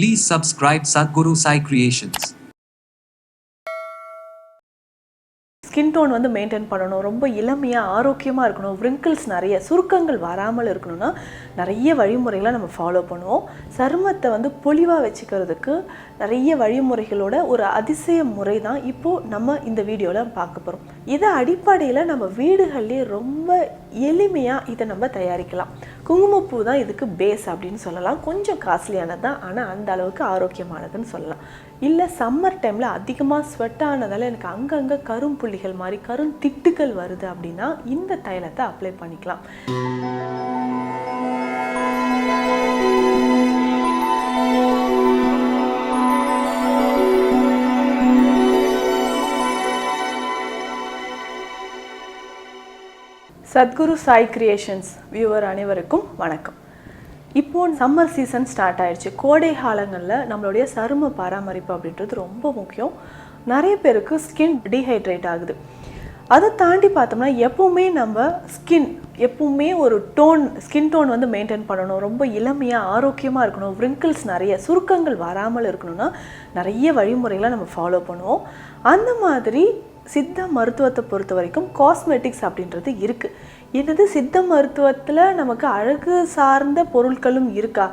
Please subscribe Sadhguru Sai Creations. Skin tone வந்து maintain பண்ணணும். ரொம்ப இளமையாக ஆரோக்கியமாக இருக்கணும். Wrinkles நிறைய சுருக்கங்கள் வராமல் இருக்கணும்னா நிறைய வழிமுறைகளை நம்ம ஃபாலோ பண்ணுவோம். சருமத்தை வந்து பொலிவாக வச்சுக்கிறதுக்கு நிறைய வழிமுறைகளோட ஒரு அதிசய முறை தான் இப்போது நம்ம இந்த வீடியோவில் பார்க்க போகிறோம் இதை அடிப்படையில் நம்ம வீடுகள்லேயே ரொம்ப எளிமையாக இதை நம்ம தயாரிக்கலாம். குங்குமப்பூ தான் இதுக்கு பேஸ் அப்படின்னு சொல்லலாம். கொஞ்சம் காஸ்ட்லியானது தான் ஆனால் அந்த அளவுக்கு ஆரோக்கியமானதுன்னு சொல்லலாம். இல்லை சம்மர் டைமில் அதிகமாக ஸ்வெட் ஆனதால் எனக்கு அங்கங்கே கரும்புள்ளிகள் மாதிரி கரும் திட்டுகள் வருது அப்படின்னா இந்த தைலத்தை அப்ளை பண்ணிக்கலாம். சத்குரு சாய் கிரியேஷன்ஸ் வியூவர் அனைவருக்கும் வணக்கம். இப்போ சம்மர் சீசன் ஸ்டார்ட் ஆயிடுச்சு கோடை காலங்களில் நம்மளுடைய சரும பராமரிப்பு அப்படின்றது ரொம்ப முக்கியம். நிறைய பேருக்கு ஸ்கின் டீஹைட்ரேட் ஆகுது. அதை தாண்டி பார்த்தோம்னா எப்பவுமே நம்ம ஸ்கின் எப்பவுமே ஒரு டோன் ஸ்கின் டோன் வந்து மெயின்டைன் பண்ணணும். ரொம்ப இளமையாக ஆரோக்கியமாக இருக்கணும். wrinkles நிறைய சுருக்கங்கள் வராமல் இருக்கணும்னா நிறைய வழிமுறைகளை நம்ம ஃபாலோ பண்ணுவோம். அந்த மாதிரி சித்த மருத்துவத்தை பொறுத்த வரைக்கும் காஸ்மெட்டிக்ஸ் அப்படின்றது இருக்குது என்னது? சித்த மருத்துவத்தில் நமக்கு அழகு சார்ந்த பொருட்களும் இருக்கா?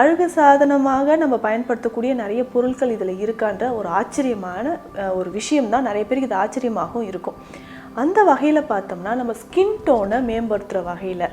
அழகு சாதனமாக நம்ம பயன்படுத்தக்கூடிய நிறைய பொருட்கள் இதில் இருக்கான்ற ஒரு ஆச்சரியமான ஒரு விஷயம் தான் நிறைய பேருக்கு இது ஆச்சரியமாகவும் இருக்கும். அந்த வகையில் பார்த்தோம்னா நம்ம ஸ்கின் டோனை மேம்படுத்துகிற வகையில்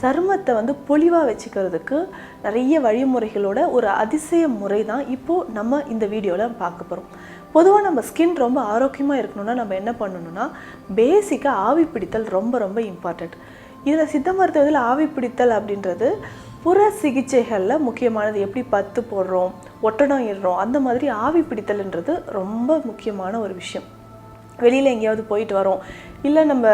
சருமத்தை வந்து பொலிவாக வச்சுக்கிறதுக்கு நிறைய வழிமுறைகளோட ஒரு அதிசய முறை தான் இப்போது நம்ம இந்த வீடியோவில் பார்க்க போகிறோம் பொதுவாக நம்ம ஸ்கின் ரொம்ப ஆரோக்கியமாக இருக்கணும்னா நம்ம என்ன பண்ணணும்னா பேசிக்காக ஆவி பிடித்தல் ரொம்ப ரொம்ப இம்பார்ட்டண்ட் இதில் சித்த மருத்துவத்தில் ஆவி பிடித்தல் அப்படின்றது புற சிகிச்சைகளில் முக்கியமானது. எப்படி பத்து போடுறோம் ஒட்டடம் இடுறோம் அந்த மாதிரி ஆவி பிடித்தல்ன்றது ரொம்ப முக்கியமான ஒரு விஷயம். வெளியில் எங்கேயாவது போயிட்டு வரோம். இல்லை நம்ம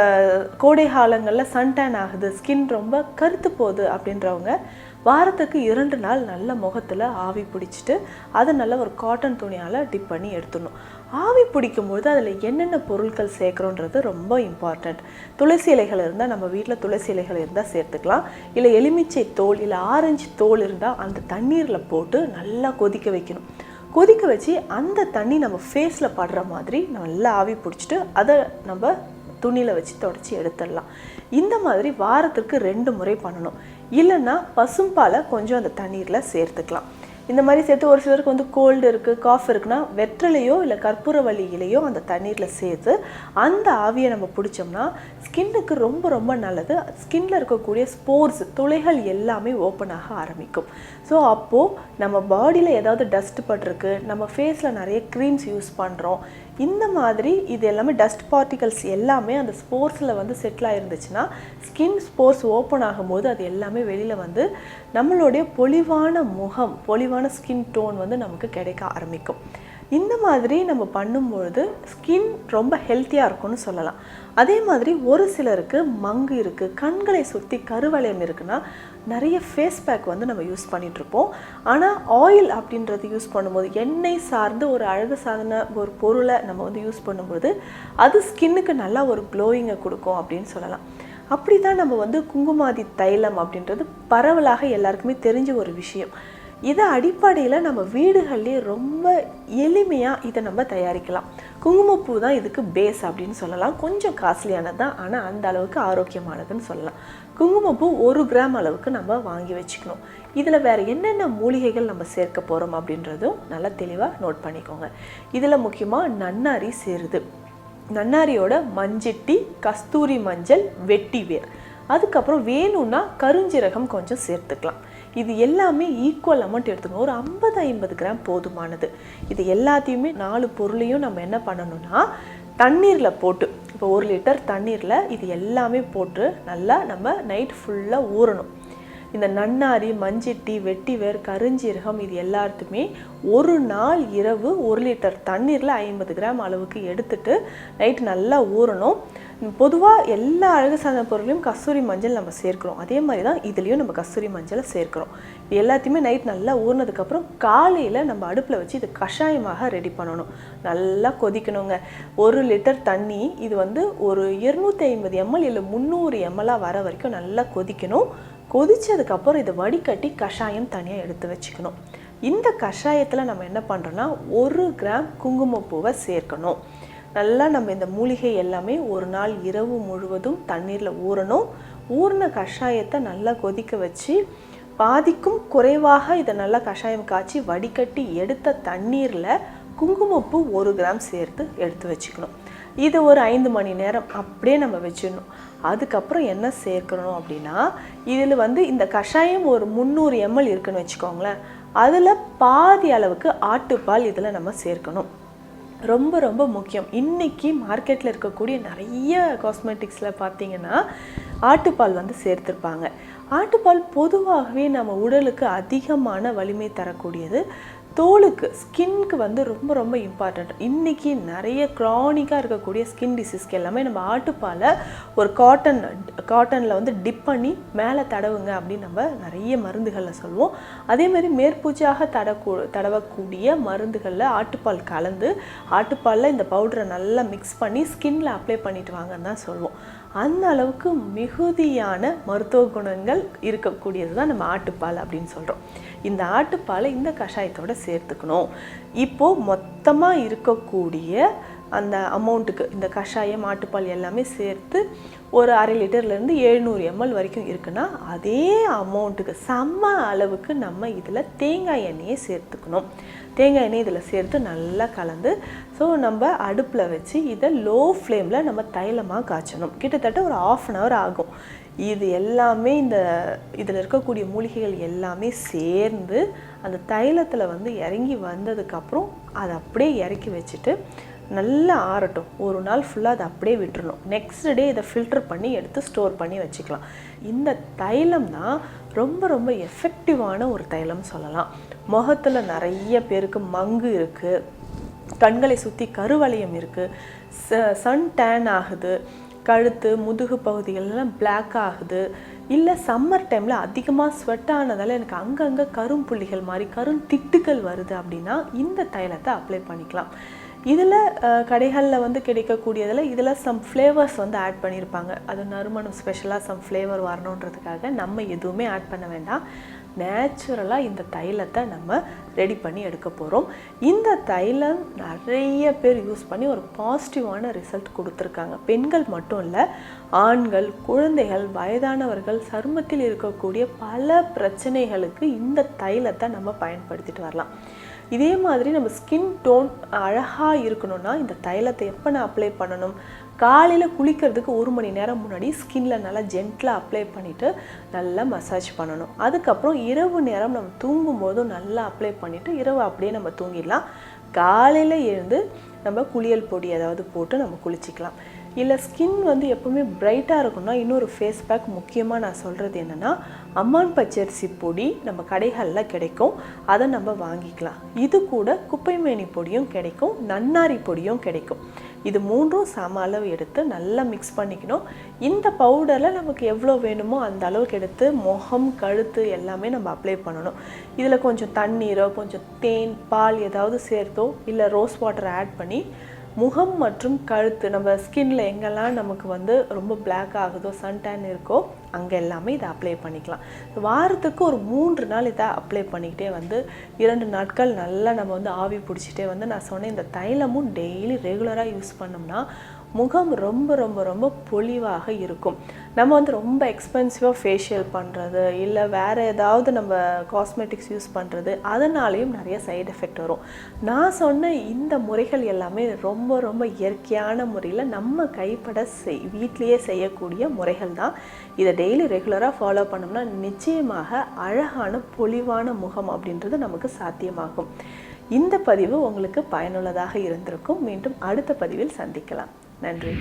கோடை காலங்களில் சன்டேன் ஆகுது ஸ்கின் ரொம்ப கருத்து போகுது அப்படின்றவங்க வாரத்துக்கு இரண்டு நாள் நல்ல முகத்தில் ஆவி பிடிச்சிட்டு அதை நல்ல ஒரு காட்டன் துணியால் டிப் பண்ணி எடுத்துடணும். ஆவி பிடிக்கும்பொழுது அதில் என்னென்ன பொருட்கள் சேர்க்குறோன்றது ரொம்ப இம்பார்ட்டண்ட் துளசி இலைகள் இருந்தால் நம்ம வீட்டில் துளசி இலைகள் இருந்தால் சேர்த்துக்கலாம். இல்லை எலுமிச்சை தோல் இல்லை ஆரஞ்சு தோல் இருந்தால் அந்த தண்ணீரில் போட்டு நல்லா கொதிக்க வைக்கணும். கொதிக்க வச்சு அந்த தண்ணி நம்ம ஃபேஸில் படுற மாதிரி நல்லா ஆவி பிடிச்சிட்டு அதை நம்ம துணியில் வச்சு தொடச்சி எடுத்துடலாம். இந்த மாதிரி வாரத்திற்கு ரெண்டு முறை பண்ணணும். இல்லைன்னா பசும்பாலை கொஞ்சம் அந்த தண்ணீரில் சேர்த்துக்கலாம். இந்த மாதிரி சேர்த்து ஒரு சிலருக்கு வந்து கோல்டு இருக்குது காஃப் இருக்குன்னா வெற்றிலையோ இல்லை கற்பூரவள்ளி இலையோ அந்த தண்ணீரில் சேர்த்து அந்த ஆவியை நம்ம பிடிச்சோம்னா ஸ்கின்னுக்கு ரொம்ப ரொம்ப நல்லது. ஸ்கின்னில் இருக்கக்கூடிய ஸ்போர்ஸ் துளைகள் எல்லாமே ஓப்பன் ஆக ஆரம்பிக்கும். ஸோ அப்போது நம்ம பாடியில் ஏதாவது டஸ்ட் பட்டிருக்கு நம்ம ஃபேஸில் நிறைய க்ரீம்ஸ் யூஸ் பண்ணுறோம் இந்த மாதிரி இது எல்லாமே டஸ்ட் பார்ட்டிகல்ஸ் எல்லாமே அந்த ஸ்போர்ஸில் வந்து செட்டில் ஆயிருந்துச்சுன்னா ஸ்கின் ஸ்போர்ஸ் ஓப்பன் ஆகும்போது அது எல்லாமே வெளியில் வந்து நம்மளுடைய பொலிவான முகம் பொலிவான ஸ்கின் டோன் வந்து நமக்கு கிடைக்க ஆரம்பிக்கும். இந்த மாதிரி நம்ம பண்ணும்பொழுது ஸ்கின் ரொம்ப ஹெல்த்தியாக இருக்கும்னு சொல்லலாம். அதே மாதிரி ஒரு சிலருக்கு மங்கு இருக்குது கண்களை சுற்றி கருவளையம் இருக்குன்னா நிறைய ஃபேஸ் பேக் வந்து நம்ம யூஸ் பண்ணிகிட்ருப்போம் ஆனால் ஆயில் அப்படின்றது யூஸ் பண்ணும்போது எண்ணெய் சார்ந்து ஒரு அழகு சாதன ஒரு பொருளை நம்ம வந்து யூஸ் பண்ணும்போது அது ஸ்கின்னுக்கு நல்லா ஒரு க்ளோயிங்கை கொடுக்கும் அப்படின்னு சொல்லலாம். அப்படி தான் நம்ம வந்து குங்குமாதி தைலம் அப்படின்றது பரவலாக எல்லாருக்குமே தெரிஞ்ச ஒரு விஷயம். இதை அடிப்படையில் நம்ம வீடுகள்லேயே ரொம்ப எளிமையாக இதை நம்ம தயாரிக்கலாம். குங்குமப்பூ தான் இதுக்கு பேஸ் அப்படின்னு சொல்லலாம். கொஞ்சம் காஸ்ட்லியானது தான் ஆனால் அந்த அளவுக்கு ஆரோக்கியமானதுன்னு சொல்லலாம். குங்குமப்பூ ஒரு கிராம் அளவுக்கு நம்ம வாங்கி வச்சுக்கணும். இதில் வேறு என்னென்ன மூலிகைகள் நம்ம சேர்க்க போகிறோம் அப்படின்றதும் நல்லா தெளிவாக நோட் பண்ணிக்கோங்க. இதில் முக்கியமாக நன்னாரி சேருது. நன்னாரியோட மஞ்சிட்டி கஸ்தூரி மஞ்சள் வெட்டி வேர். அதுக்கப்புறம் வேணும்னா கருஞ்சீரகம் கொஞ்சம் சேர்த்துக்கலாம். இது எல்லாமே ஈக்குவல் அமௌண்ட் எடுத்துக்கணும் ஒரு ஐம்பது ஐம்பது கிராம் போதுமானது. இது எல்லாத்தையுமே நாலு பொருளையும் நம்ம என்ன பண்ணணும்னா தண்ணீரில் போட்டு இப்போ ஒரு லிட்டர் தண்ணீரில் இது எல்லாமே போட்டு நல்லா நம்ம நைட் ஃபுல்லாக ஊறணும். இந்த நன்னாரி மஞ்சிட்டி வெட்டிவேர் கருஞ்சீரகம் இது எல்லாத்துக்குமே ஒரு நாள் இரவு ஒரு லிட்டர் தண்ணீரில் ஐம்பது கிராம் அளவுக்கு எடுத்துட்டு நைட்டு நல்லா ஊறணும். பொதுவாக எல்லா அழகு சாதன பொருளையும் கஸ்தூரி மஞ்சள் நம்ம சேர்க்கிறோம். அதே மாதிரி தான் இதுலேயும் நம்ம கஸ்தூரி மஞ்சளை சேர்க்கிறோம். இது எல்லாத்தையுமே நைட் நல்லா ஊறினதுக்கப்புறம் காலையில் நம்ம அடுப்பில் வச்சு இது கஷாயமாக ரெடி பண்ணணும். நல்லா கொதிக்கணுங்க. ஒரு லிட்டர் தண்ணி இது வந்து ஒரு இருநூற்றி ஐம்பது எம்எல் இல்லை முந்நூறு எம்எல்லாக வர வரைக்கும் நல்லா கொதிக்கணும். கொதித்ததுக்கப்புறம் இதை வடிகட்டி கஷாயம் தனியாக எடுத்து வச்சுக்கணும். இந்த கஷாயத்தில் நம்ம என்ன பண்ணுறோன்னா ஒரு கிராம் குங்குமப்பூவை சேர்க்கணும். நல்லா நம்ம இந்த மூலிகை எல்லாமே ஒரு நாள் இரவு முழுவதும் தண்ணீரில் ஊறணும். ஊறின கஷாயத்தை நல்லா கொதிக்க வச்சு பாதிக்கும் குறைவாக இதை நல்லா கஷாயம் காய்ச்சி வடிகட்டி எடுத்த தண்ணீரில் குங்குமப்பூ ஒரு கிராம் சேர்த்து எடுத்து வச்சுக்கணும். இது ஒரு ஐந்து மணி நேரம் அப்படியே நம்ம வச்சிடணும். அதுக்கப்புறம் என்ன சேர்க்கணும் அப்படின்னா இதில் வந்து இந்த கஷாயம் ஒரு முந்நூறு எம்எல் இருக்குன்னு வச்சுக்கோங்களேன். அதில் பாதி அளவுக்கு ஆட்டுப்பால் இதில் நம்ம சேர்க்கணும். ரொம்ப ரொம்ப முக்கியம். இன்னைக்கு மார்க்கெட்டில் இருக்கக்கூடிய நிறைய காஸ்மெட்டிக்ஸில் பார்த்தீங்கன்னா ஆட்டுப்பால் வந்து சேர்த்துருப்பாங்க. ஆட்டுப்பால் பொதுவாகவே நம்ம உடலுக்கு அதிகமான வலிமை தரக்கூடியது தோலுக்கு ஸ்கின்க்கு வந்து ரொம்ப ரொம்ப இம்பார்ட்டண்ட் இன்றைக்கி நிறைய க்ரானிக்காக இருக்கக்கூடிய ஸ்கின் டிசீஸ்க்கு எல்லாமே நம்ம ஆட்டுப்பாலை ஒரு காட்டன் காட்டனில் வந்து டிப் பண்ணி மேலே தடவுங்க அப்படின்னு நம்ம நிறைய மருந்துகளில் சொல்லுவோம். அதே மாதிரி மேற்பூச்சாக தடக்கூ தடவக்கூடிய மருந்துகளில் ஆட்டுப்பால் கலந்து ஆட்டுப்பாலில் இந்த பவுடரை நல்லா மிக்ஸ் பண்ணி ஸ்கின்ல அப்ளை பண்ணிட்டு வாங்கன்னு தான் சொல்லுவோம். அந்த அளவுக்கு மிகுதியான மருத்துவ குணங்கள் இருக்கக்கூடியது தான் நம்ம ஆட்டுப்பால் அப்படின்னு சொல்கிறோம் இந்த ஆட்டுப்பாலை இந்த கஷாயத்தோட சேர்த்துக்கணும். இப்போது மொத்தமாக இருக்கக்கூடிய அந்த அமௌண்ட்டுக்கு இந்த கஷாயம் ஆட்டுப்பால் எல்லாமே சேர்த்து ஒரு அரை லிட்டர்லேருந்து எழுநூறு எம்எல் வரைக்கும் இருக்குன்னா அதே அமௌண்ட்டுக்கு சம அளவுக்கு நம்ம இதில் தேங்காய் எண்ணெயை சேர்த்துக்கணும். தேங்காய் எண்ணெய் இதில் சேர்த்து நல்லா கலந்து ஸோ நம்ம அடுப்பில் வச்சு இதை லோ ஃப்ளேமில் நம்ம தைலமாக காய்ச்சணும். கிட்டத்தட்ட ஒரு ஆஃப் அன் ஹவர் ஆகும். இது எல்லாமே இந்த இதில் இருக்கக்கூடிய மூலிகைகள் எல்லாமே சேர்ந்து அந்த தைலத்தில் வந்து இறங்கி வந்ததுக்கப்புறம் அதை அப்படியே இறக்கி வச்சுட்டு நல்லா ஆறட்டும். ஒரு நாள் ஃபுல்லாக அதை அப்படியே விட்டுறணும். நெக்ஸ்ட் டே இதை ஃபில்டர் பண்ணி எடுத்து ஸ்டோர் பண்ணி வச்சுக்கலாம். இந்த தைலம் தான் ரொம்ப ரொம்ப எஃபெக்டிவான ஒரு தைலம் சொல்லலாம். முகத்தில் நிறைய பேருக்கு மங்கு இருக்குது கண்களை சுற்றி கருவளையம் இருக்குது ச சன் டேன் ஆகுது. கழுத்து முதுகு பகுதிகளெல்லாம் பிளாக் ஆகுது. இல்லை சம்மர் டைமில் அதிகமாக ஸ்வெட் ஆனதால் எனக்கு அங்கங்கே கரும்புள்ளிகள் மாதிரி கரும் திட்டுக்கள் வருது அப்படின்னா இந்த தைலத்தை அப்ளை பண்ணிக்கலாம். இதில் கடைகளில் வந்து கிடைக்கக்கூடியதில் இதில் சம் ஃப்ளேவர்ஸ் வந்து ஆட் பண்ணியிருப்பாங்க அது நறுமணம் ஸ்பெஷலாக சம் ஃப்ளேவர் வரணுன்றதுக்காக நம்ம எதுவுமே ஆட் பண்ண வேண்டாம். நேச்சுரலாக இந்த தைலத்தை நம்ம ரெடி பண்ணி எடுக்க போகிறோம் இந்த தைலம் நிறைய பேர் யூஸ் பண்ணி ஒரு பாசிட்டிவான ரிசல்ட் கொடுத்துருக்காங்க. பெண்கள் மட்டும் இல்லை ஆண்கள் குழந்தைகள் வயதானவர்கள் சருமத்தில் இருக்கக்கூடிய பல பிரச்சனைகளுக்கு இந்த தைலத்தை நம்ம பயன்படுத்திட்டு வரலாம். இதே மாதிரி நம்ம ஸ்கின் டோன் அழகாக இருக்கணும்னா இந்த தைலத்தை எப்போ நான் அப்ளை பண்ணணும்? காலையில் குளிக்கிறதுக்கு ஒரு மணி நேரம் முன்னாடி ஸ்கின்ல நல்லா ஜென்டிலாக அப்ளை பண்ணிவிட்டு நல்லா மசாஜ் பண்ணணும். அதுக்கப்புறம் இரவு நேரம் நம்ம தூங்கும்போதும் நல்லா அப்ளை பண்ணிவிட்டு இரவு அப்படியே நம்ம தூங்கிடலாம். காலையில் எழுந்து நம்ம குளியல் பொடி ஏதாவது போட்டு நம்ம குளிச்சிக்கலாம். இல்லை ஸ்கின் வந்து எப்போவுமே பிரைட்டாக இருக்கும்னா இன்னொரு ஃபேஸ் பேக் முக்கியமாக நான் சொல்கிறது என்னென்னா அம்மான் பச்சரிசி பொடி நம்ம கடைகளில் கிடைக்கும். அதை நம்ம வாங்கிக்கலாம். இது கூட குப்பைமேனி பொடியும் கிடைக்கும் நன்னாரி பொடியும் கிடைக்கும். இது மூன்றும் சம அளவு எடுத்து நல்லா மிக்ஸ் பண்ணிக்கணும். இந்த பவுடரில் நமக்கு எவ்வளோ வேணுமோ அந்த அளவுக்கு எடுத்து முகம் கழுத்து எல்லாமே நம்ம அப்ளை பண்ணணும். இதில் கொஞ்சம் தண்ணீரோ கொஞ்சம் தேன் பால் ஏதாவது சேர்த்தோ இல்லை ரோஸ் வாட்டர் ஆட் பண்ணி முகம் மற்றும் கழுத்து நம்ம ஸ்கின்ல எங்கெல்லாம் நமக்கு வந்து ரொம்ப பிளாக் ஆகுதோ சன்டேன் இருக்கோ அங்கே எல்லாமே இதை அப்ளை பண்ணிக்கலாம். வாரத்துக்கு ஒரு மூன்று நாள் இதை அப்ளை பண்ணிக்கிட்டே வந்து இரண்டு நாட்கள் நல்லா நம்ம வந்து ஆவி பிடிச்சிட்டே வந்து நான் சொன்னேன் இந்த தைலமும் டெய்லி ரெகுலராக யூஸ் பண்ணோம்னா முகம் ரொம்ப ரொம்ப ரொம்ப பொலிவாக இருக்கும். நம்ம வந்து ரொம்ப எக்ஸ்பென்சிவாக ஃபேஷியல் பண்ணுறது இல்லை வேறு ஏதாவது நம்ம காஸ்மெட்டிக்ஸ் யூஸ் பண்ணுறது அதனாலேயும் நிறைய சைடு எஃபெக்ட் வரும். நான் சொன்ன இந்த முறைகள் எல்லாமே ரொம்ப ரொம்ப இயற்கையான முறையில் நம்ம கைப்பட செய் வீட்லேயே செய்யக்கூடிய முறைகள் தான். இதை டெய்லி ரெகுலராக ஃபாலோ பண்ணோம்னா நிச்சயமாக அழகான பொலிவான முகம் அப்படின்றது நமக்கு சாத்தியமாகும். இந்த பதிவு உங்களுக்கு பயனுள்ளதாக இருந்திருக்கும். மீண்டும் அடுத்த பதிவில் சந்திக்கலாம். 南追